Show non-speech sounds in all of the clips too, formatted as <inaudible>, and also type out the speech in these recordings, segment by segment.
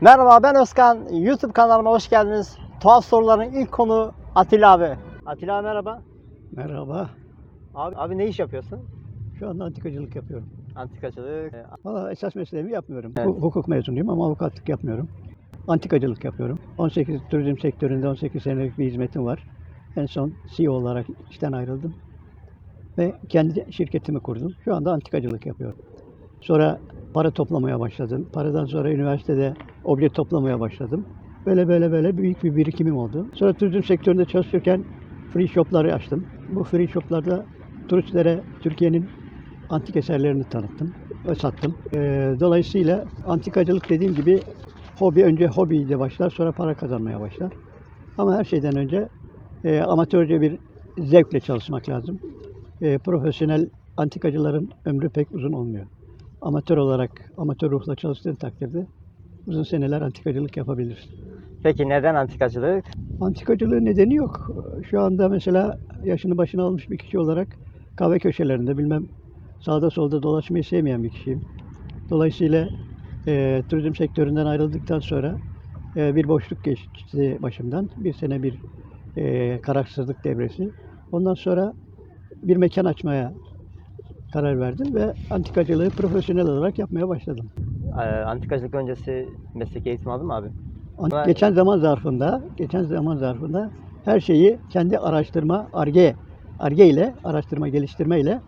Merhaba ben Özkan. YouTube kanalıma hoş geldiniz. Tuhaf soruların ilk konu Atilla abi. Atilla abi merhaba. Merhaba. Abi, abi ne iş yapıyorsun? Şu anda antikacılık yapıyorum. Antikacılık. Ee, Valla esas mesleğimi yapmıyorum. Evet. Hu- Hukuk mezunuyum ama avukatlık yapmıyorum. Antikacılık yapıyorum. 18 turizm sektöründe 18 senelik bir hizmetim var. En son CEO olarak işten ayrıldım. Ve kendi şirketimi kurdum. Şu anda antikacılık yapıyorum. Sonra para toplamaya başladım. Paradan sonra üniversitede obje toplamaya başladım. Böyle böyle böyle büyük bir birikimim oldu. Sonra turizm sektöründe çalışırken free shopları açtım. Bu free shoplarda turistlere Türkiye'nin antik eserlerini tanıttım ve sattım. Ee, dolayısıyla antikacılık dediğim gibi hobi önce hobiyle başlar sonra para kazanmaya başlar. Ama her şeyden önce e, amatörce bir zevkle çalışmak lazım. E, profesyonel antikacıların ömrü pek uzun olmuyor. Amatör olarak, amatör ruhla çalıştığın takdirde uzun seneler antikacılık yapabilirsin. Peki neden antikacılık? Antikacılığın nedeni yok. Şu anda mesela yaşını başına almış bir kişi olarak kahve köşelerinde bilmem sağda solda dolaşmayı sevmeyen bir kişiyim. Dolayısıyla e, turizm sektöründen ayrıldıktan sonra e, bir boşluk geçti başımdan. Bir sene bir e, kararsızlık devresi. Ondan sonra bir mekan açmaya karar verdim ve antikacılığı profesyonel olarak yapmaya başladım. Ee, antikacılık öncesi meslek eğitimi aldın mı abi? Geçen zaman zarfında, geçen zaman zarfında her şeyi kendi araştırma, arge, arge ile, araştırma geliştirme ile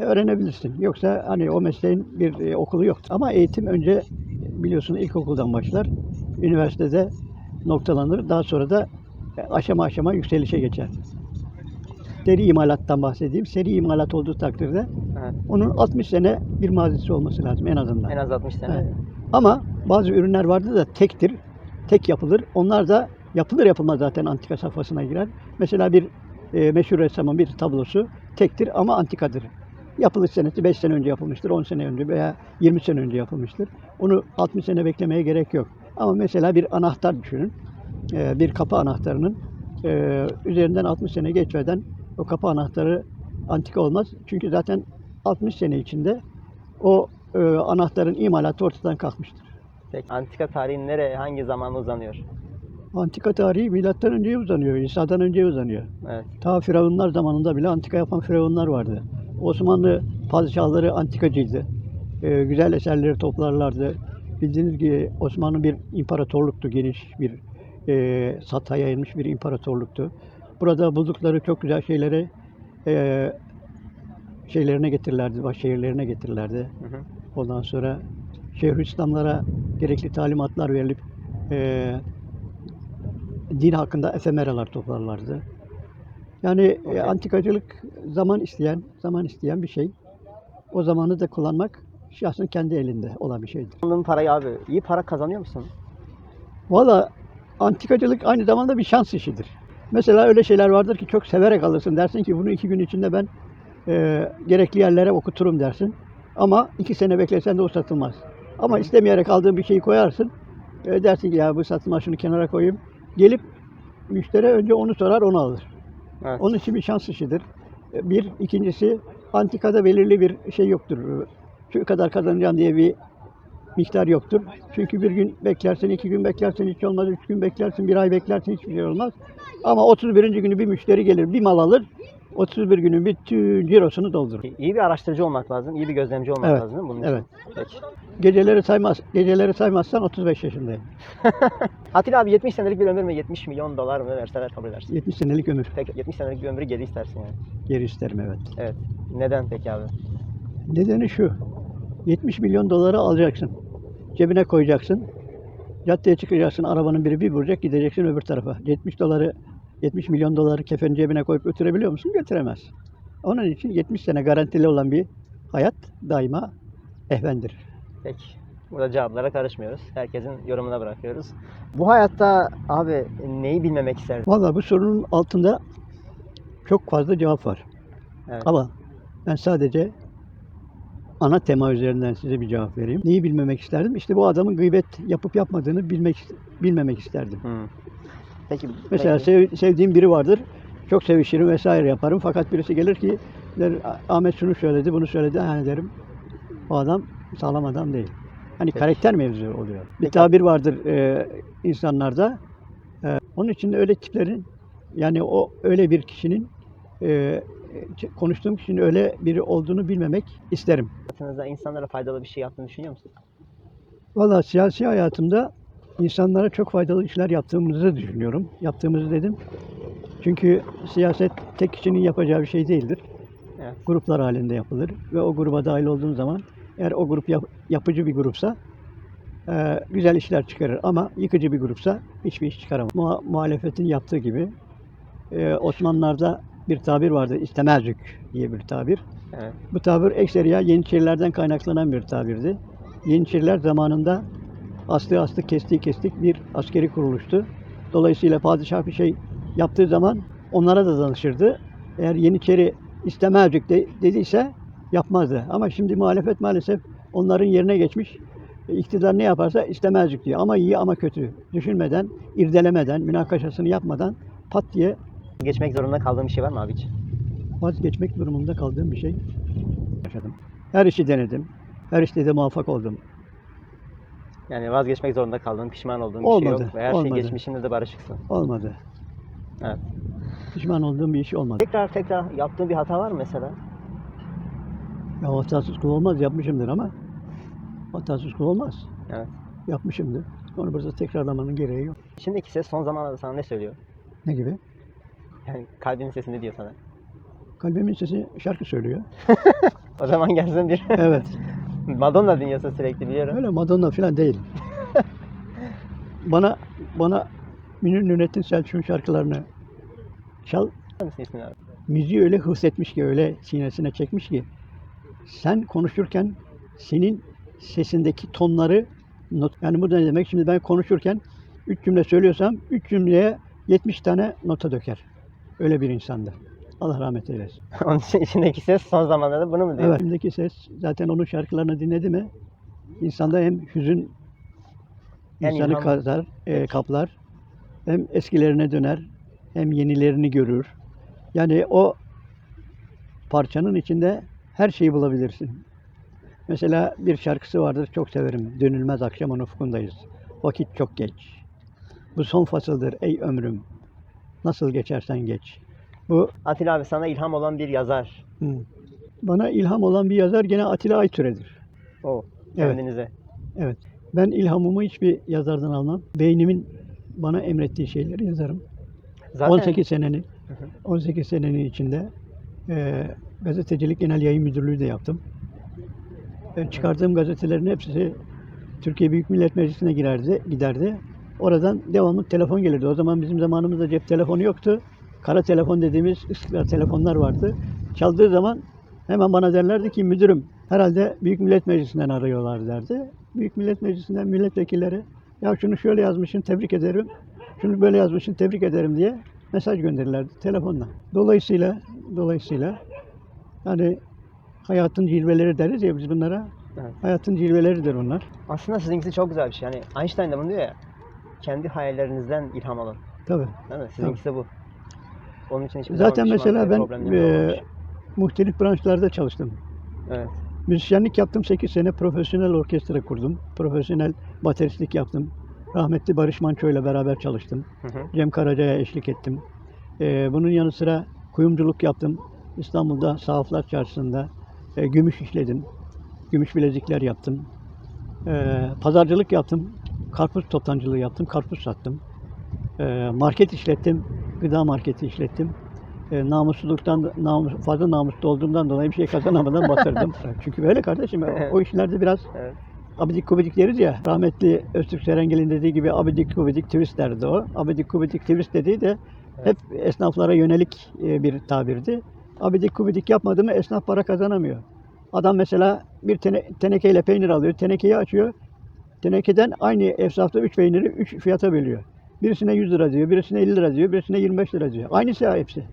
öğrenebilirsin. Yoksa hani o mesleğin bir e, okulu yok. Ama eğitim önce biliyorsun ilkokuldan başlar. Üniversitede noktalanır. Daha sonra da aşama aşama yükselişe geçer. Seri imalattan bahsedeyim. Seri imalat olduğu takdirde Evet. onun 60 sene bir mazisi olması lazım en azından. En az 60 sene. Evet. Ama bazı ürünler vardır da tektir, tek yapılır. Onlar da yapılır yapılmaz zaten antika safhasına girer. Mesela bir e, meşhur ressamın bir tablosu tektir ama antikadır. Yapılış senesi 5 sene önce yapılmıştır, 10 sene önce veya 20 sene önce yapılmıştır. Onu 60 sene beklemeye gerek yok. Ama mesela bir anahtar düşünün. E, bir kapı anahtarının e, üzerinden 60 sene geçmeden o kapı anahtarı antika olmaz. Çünkü zaten 60 sene içinde o e, anahtarın imalatı ortadan kalkmıştır. Peki antika tarihi nereye, hangi zamana uzanıyor? Antika tarihi milattan önceye uzanıyor, İsa'dan önceye uzanıyor. Evet. Ta firavunlar zamanında bile antika yapan firavunlar vardı. Osmanlı padişahları antikacıydı. E, güzel eserleri toplarlardı. Bildiğiniz gibi Osmanlı bir imparatorluktu, geniş bir e, sata yayılmış bir imparatorluktu. Burada buldukları çok güzel şeyleri e, şeylerine getirirlerdi, baş şehirlerine getirirlerdi. Hı hı. Ondan sonra Şeyhülislamlara gerekli talimatlar verilip eee din hakkında efemeralar toplarlardı. Yani e, Okey. antikacılık zaman isteyen, zaman isteyen bir şey. O zamanı da kullanmak şahsın kendi elinde olan bir şeydir. Aldığın parayı abi iyi para kazanıyor musun? Valla antikacılık aynı zamanda bir şans işidir. Mesela öyle şeyler vardır ki çok severek alırsın. Dersin ki bunu iki gün içinde ben e, gerekli yerlere okuturum dersin. Ama iki sene beklesen de o satılmaz. Ama istemeyerek aldığın bir şeyi koyarsın. E, dersin ki ya bu satılmaz şunu kenara koyayım. Gelip müşteri önce onu sorar onu alır. Evet. Onun için bir şans işidir. E, Bir, ikincisi antikada belirli bir şey yoktur. Şu kadar kazanacağım diye bir miktar yoktur. Çünkü bir gün beklersin, iki gün beklersin, hiç olmaz, üç gün beklersin, bir ay beklersin, hiçbir şey olmaz. Ama 31. günü bir müşteri gelir, bir mal alır, 31 günün bütün cirosunu doldurur. İyi bir araştırıcı olmak lazım, iyi bir gözlemci olmak Evet, lazım bunun evet. için? Peki. Geceleri saymaz, geceleri saymazsan 35 yaşındayım. <laughs> Atilla abi 70 senelik bir ömür mü, 70 milyon dolar mı verseler kabul edersin? 70 senelik ömür. Peki 70 senelik bir ömrü geri istersin yani. Geri isterim evet. Evet. Neden peki abi? Nedeni şu. 70 milyon doları alacaksın. Cebine koyacaksın. Caddeye çıkacaksın. Arabanın biri bir vuracak gideceksin öbür tarafa. 70 doları 70 milyon doları kefenin cebine koyup götürebiliyor musun? Götüremez. Onun için 70 sene garantili olan bir hayat daima ehvendir. Peki. Burada cevaplara karışmıyoruz. Herkesin yorumuna bırakıyoruz. Bu hayatta abi neyi bilmemek isterdin? Vallahi bu sorunun altında çok fazla cevap var. Evet. Ama ben sadece ana tema üzerinden size bir cevap vereyim. Neyi bilmemek isterdim? İşte bu adamın gıybet yapıp yapmadığını bilmek bilmemek isterdim. Hmm. Peki. Mesela peki. sev- sevdiğim biri vardır. Çok sevişirim vesaire yaparım. Fakat birisi gelir ki der, Ahmet şunu söyledi, bunu söyledi. Yani derim o adam sağlam adam değil. Hani Peki. karakter mevzu oluyor. Bir Peki. tabir vardır e, insanlarda. E, onun için de öyle tiplerin yani o öyle bir kişinin e, konuştuğum kişinin öyle biri olduğunu bilmemek isterim. Hayatınızda insanlara faydalı bir şey yaptığını düşünüyor musunuz? Valla siyasi hayatımda insanlara çok faydalı işler yaptığımızı düşünüyorum. Yaptığımızı dedim. Çünkü siyaset tek kişinin yapacağı bir şey değildir. Evet. Gruplar halinde yapılır ve o gruba dahil olduğun zaman eğer o grup yap- yapıcı bir grupsa e, güzel işler çıkarır ama yıkıcı bir grupsa hiçbir iş çıkaramaz. Muha- muhalefetin yaptığı gibi e, Osmanlılar'da bir tabir vardı istemezcük diye bir tabir. Evet. Bu tabir ekseriya Yeniçerilerden kaynaklanan bir tabirdi. Yeniçeriler zamanında aslı aslı kestiği kestik bir askeri kuruluştu. Dolayısıyla padişah bir şey yaptığı zaman onlara da danışırdı. Eğer Yeniçeri istemezcik de, dediyse yapmazdı. Ama şimdi muhalefet maalesef onların yerine geçmiş. E, İktidar ne yaparsa istemezcik diyor. Ama iyi ama kötü. Düşünmeden, irdelemeden, münakaşasını yapmadan pat diye Geçmek zorunda kaldığın bir şey var mı abi hiç? vazgeçmek durumunda kaldığım bir şey yaşadım. Her işi denedim. Her işte de muvaffak oldum. Yani vazgeçmek zorunda kaldığın, pişman olduğun bir Olmadı, şey yok. Ve her olmadı. şey geçmişinde de barışıksın. Olmadı. Evet. Pişman olduğum bir iş olmadı. Tekrar tekrar yaptığın bir hata var mı mesela? Ya hatasız kul olmaz yapmışımdır ama hatasız kul olmaz. Evet. Yapmışımdır. Onu burada tekrarlamanın gereği yok. Şimdiki ses son zamanlarda sana ne söylüyor? Ne gibi? Yani kalbinin sesi ne diyor sana? Kalbimin sesi şarkı söylüyor. <laughs> O zaman gelsin bir Evet. <laughs> Madonna dünyası sürekli biliyorum. Öyle Madonna falan değil. bana bana Münir Nünettin Selçuk'un şarkılarını çal ismini abi? müziği öyle hıssetmiş ki, öyle sinesine çekmiş ki sen konuşurken senin sesindeki tonları not, yani bu ne demek? Şimdi ben konuşurken üç cümle söylüyorsam üç cümleye 70 tane nota döker. Öyle bir insandı. Allah rahmet eylesin. <laughs> Onun için içindeki ses son zamanlarda bunu mu diyor? Evet. Şimdiki ses zaten onun şarkılarını dinledi mi insanda hem hüzün insanı ilham- kazar, e, kaplar hem eskilerine döner hem yenilerini görür. Yani o parçanın içinde her şeyi bulabilirsin. Mesela bir şarkısı vardır çok severim. Dönülmez akşamın ufkundayız. Vakit çok geç. Bu son fasıldır ey ömrüm. Nasıl geçersen geç. Bu Atilla abi sana ilham olan bir yazar. Hı. Bana ilham olan bir yazar gene Atilla Aytüre'dir. O. Evet. Kendinize. Evet. Ben ilhamımı hiçbir yazardan almam. Beynimin bana emrettiği şeyleri yazarım. Zaten 18 senenin Hı hı. 18 senenin içinde e, gazetecilik genel yayın müdürlüğü de yaptım. E, çıkardığım gazetelerin hepsi Türkiye Büyük Millet Meclisi'ne girerdi, giderdi. Oradan devamlı telefon gelirdi. O zaman bizim zamanımızda cep telefonu yoktu. Kara telefon dediğimiz ıskılar telefonlar vardı. Çaldığı zaman hemen bana derlerdi ki müdürüm herhalde Büyük Millet Meclisi'nden arıyorlar derdi. Büyük Millet Meclisi'nden milletvekilleri ya şunu şöyle yazmışsın tebrik ederim. Şunu böyle yazmışsın tebrik ederim diye mesaj gönderirlerdi telefonla. Dolayısıyla dolayısıyla yani hayatın cilveleri deriz ya biz bunlara. Evet. Hayatın cilveleridir bunlar. aslında sizinkisi çok güzel bir şey. Yani Einstein de bunu diyor ya. Kendi hayallerinizden ilham alın. Tabii. Değil mi? Sizinkisi de bu. Onun için hiçbir Zaten zaman mesela ben e, muhtelif branşlarda çalıştım. Evet. Müzisyenlik yaptım 8 sene. Profesyonel orkestra kurdum. Profesyonel bateristlik yaptım. Rahmetli Barış Manço ile beraber çalıştım. Hı hı. Cem Karaca'ya eşlik ettim. Ee, bunun yanı sıra kuyumculuk yaptım. İstanbul'da Sahaflar Çarşısı'nda e, gümüş işledim. Gümüş bilezikler yaptım. Ee, pazarcılık yaptım. Karpuz toptancılığı yaptım. Karpuz sattım. Ee, market işlettim. Gıda marketi işlettim. Ee, namussuzluktan, namus, fazla namuslu olduğumdan dolayı bir şey kazanamadan batırdım. <laughs> Çünkü böyle kardeşim o işlerde biraz Evet. abidik kubidik deriz ya. Rahmetli Öztürk Serengil'in dediği gibi abidik kubidik twist derdi o. Abidik kubidik twist dediği de hep esnaflara yönelik e, bir tabirdi. Abidik kubidik yapmadı mı esnaf para kazanamıyor. Adam mesela bir tene, tenekeyle peynir alıyor, tenekeyi açıyor. Tenekeden aynı efsafta 3 peyniri 3 fiyata bölüyor. Birisine 100 lira diyor, birisine 50 lira diyor, birisine 25 lira diyor. Aynısı hepsi.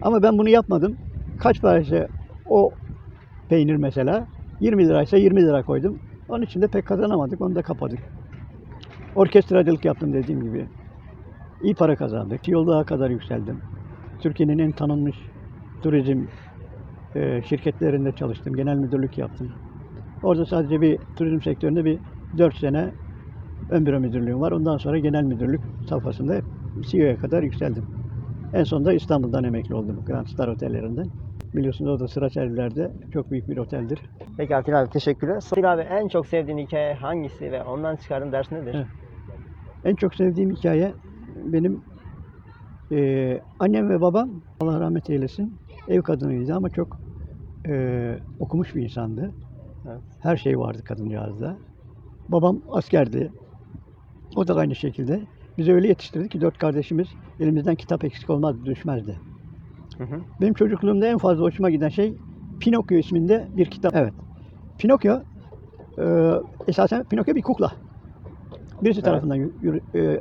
Ama ben bunu yapmadım. Kaç paraysa o peynir mesela 20 liraysa 20 lira koydum. Onun için de pek kazanamadık. Onu da kapadık. Orkestracılık yaptım dediğim gibi. İyi para kazandık. Yoldağa kadar yükseldim. Türkiye'nin en tanınmış turizm e, şirketlerinde çalıştım. Genel müdürlük yaptım. Orada sadece bir turizm sektöründe bir 4 sene ön büro müdürlüğüm var. Ondan sonra genel müdürlük safhasında CEO'ya kadar yükseldim. En sonunda İstanbul'dan emekli oldum Grand Star otellerinden. Biliyorsunuz o da Sıraçerliler'de çok büyük bir oteldir. Peki Atilla abi teşekkürler. Atilla abi en çok sevdiğin hikaye hangisi ve ondan çıkardığın ders nedir? Evet. En çok sevdiğim hikaye benim eee, annem ve babam Allah rahmet eylesin ev kadınıydı ama çok eee, okumuş bir insandı. Evet. Her şey vardı kadıncağızda. Babam askerdi. O da aynı şekilde. Bizi öyle yetiştirdi ki dört kardeşimiz elimizden kitap eksik olmaz, düşmezdi. Hı hı. Benim çocukluğumda en fazla hoşuma giden şey Pinokyo isminde bir kitap. Evet. Pinokyo eee, esasen Pinokyo bir kukla. Birisi Evet. tarafından yürü-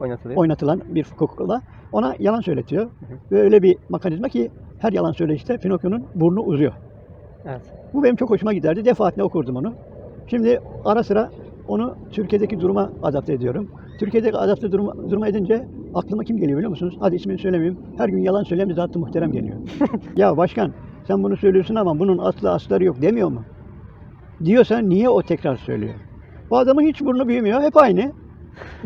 Oynatılıyor. oynatılan bir kukla. Ona yalan söyletiyor. Ve öyle bir mekanizma ki her yalan söyleyişte Pinokyo'nun burnu uzuyor. evet. Bu benim çok hoşuma giderdi. Defaatle okurdum onu. Şimdi ara sıra onu Türkiye'deki duruma adapte ediyorum. Türkiye'deki adapte duruma, duruma edince aklıma kim geliyor biliyor musunuz? Hadi ismini söylemeyeyim. Her gün yalan söyleyen zat-ı muhterem geliyor. <laughs> ya başkan sen bunu söylüyorsun ama bunun aslı asları yok demiyor mu? Diyorsa niye o tekrar söylüyor? Bu adamın hiç burnu büyümüyor. Hep aynı.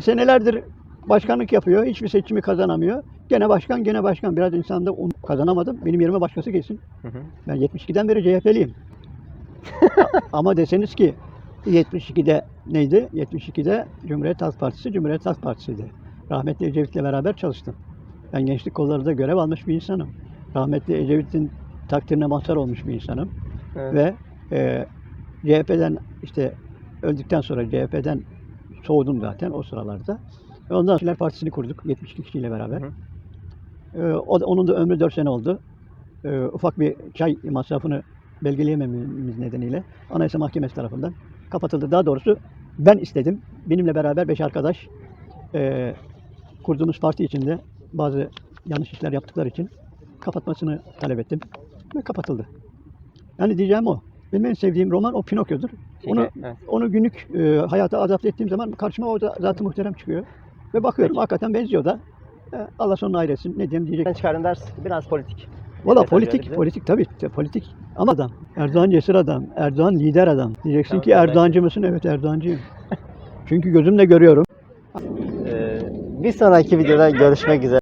Senelerdir başkanlık yapıyor. Hiçbir seçimi kazanamıyor. Gene başkan, gene başkan. Biraz insanda un- kazanamadım. Benim yerime başkası hı. Ben 72'den beri CHP'liyim. <laughs> Ama deseniz ki 72'de neydi? 72'de Cumhuriyet Halk Partisi Cumhuriyet Halk Partisi'ydi. Rahmetli Ecevit'le beraber çalıştım. Ben gençlik kollarında görev almış bir insanım. Rahmetli Ecevit'in takdirine mazhar olmuş bir insanım. Evet. Ve e, CHP'den işte öldükten sonra CHP'den soğudum zaten o sıralarda. Ve ondan sonra Partisi'ni kurduk 72 kişiyle beraber. Hı E, o, onun da ömrü 4 sene oldu. E, ufak bir çay masrafını belgeleyemememiz nedeniyle Anayasa Mahkemesi tarafından kapatıldı. Daha doğrusu ben istedim. Benimle beraber 5 arkadaş e, kurduğumuz parti içinde bazı yanlış işler yaptıkları için kapatmasını talep ettim. Ve kapatıldı. Yani diyeceğim o. Benim en sevdiğim roman o Pinokyo'dur. Onu, evet. onu günlük e, hayata adapte ettiğim zaman karşıma o zaten muhterem çıkıyor. Ve bakıyorum hakikaten benziyor da. E, Allah sonunu hayretsin. Ne diyeyim diyecek. Ben çıkardığın ders biraz politik. Valla politik, politik tabii politik. Ama adam. Erdoğan cesur adam. Erdoğan lider adam. Diyeceksin Tamam, ki Erdoğancı mısın? Evet Erdoğancıyım. <laughs> Çünkü gözümle görüyorum. Ee, bir sonraki videoda görüşmek üzere.